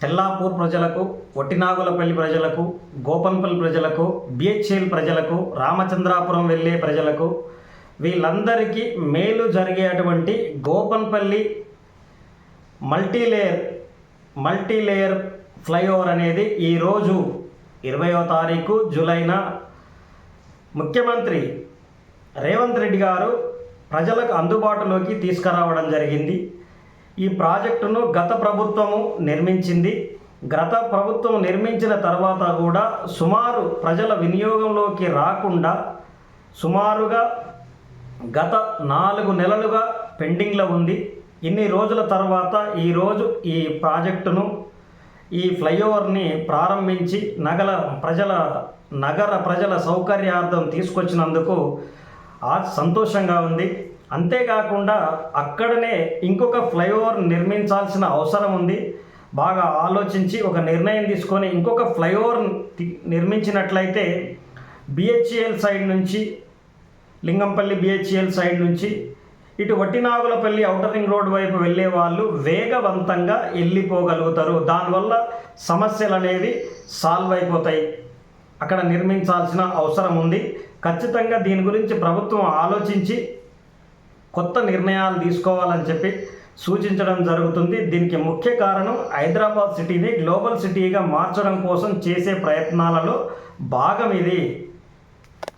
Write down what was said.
తెల్లాపూర్ ప్రజలకు ఒట్టినాగులపల్లి ప్రజలకు గోపన్పల్లి ప్రజలకు బిహెచ్ఎల్ ప్రజలకు రామచంద్రాపురం వెళ్ళే ప్రజలకు వీళ్ళందరికీ మేలు జరిగేటువంటి గోపన్పల్లి మల్టీలేయర్ మల్టీలేయర్ ఫ్లైఓవర్ అనేది ఈరోజు ఇరవయో తారీఖు జూలైన ముఖ్యమంత్రి రేవంత్ రెడ్డి గారు ప్రజలకు అందుబాటులోకి తీసుకురావడం జరిగింది. ఈ ప్రాజెక్టును గత ప్రభుత్వము నిర్మించింది. గత ప్రభుత్వం నిర్మించిన తర్వాత కూడా సుమారు ప్రజల వినియోగంలోకి రాకుండా సుమారుగా గత నాలుగు నెలలుగా పెండింగ్లో ఉంది. ఇన్ని రోజుల తర్వాత ఈరోజు ఈ ప్రాజెక్టును ఈ ఫ్లైఓవర్ని ప్రారంభించి నగల ప్రజల నగర ప్రజల సౌకర్యార్థం తీసుకొచ్చినందుకు సంతోషంగా ఉంది. అంతేకాకుండా అక్కడనే ఇంకొక ఫ్లైఓవర్ నిర్మించాల్సిన అవసరం ఉంది. బాగా ఆలోచించి ఒక నిర్ణయం తీసుకొని ఇంకొక ఫ్లైఓవర్ నిర్మించినట్లయితే బిహెచ్ఎల్ సైడ్ నుంచి లింగంపల్లి బిహెచ్ఎల్ సైడ్ నుంచి ఇటు వట్టినాగులపల్లి ఔటర్ రింగ్ రోడ్ వైపు వెళ్ళే వాళ్ళు వేగవంతంగా వెళ్ళిపోగలుగుతారు దానివల్ల సమస్యలు అనేవి సాల్వ్ అయిపోతాయి. అక్కడ నిర్మించాల్సిన అవసరం ఉంది. ఖచ్చితంగా దీని గురించి ప్రభుత్వం ఆలోచించి కొత్త నిర్ణయాలు తీసుకోవాలని చెప్పి సూచించడం జరుగుతుంది. దీనికి ముఖ్య కారణం హైదరాబాద్ సిటీని గ్లోబల్ సిటీగా మార్చడం కోసం చేసే ప్రయత్నాలలో భాగం ఇది.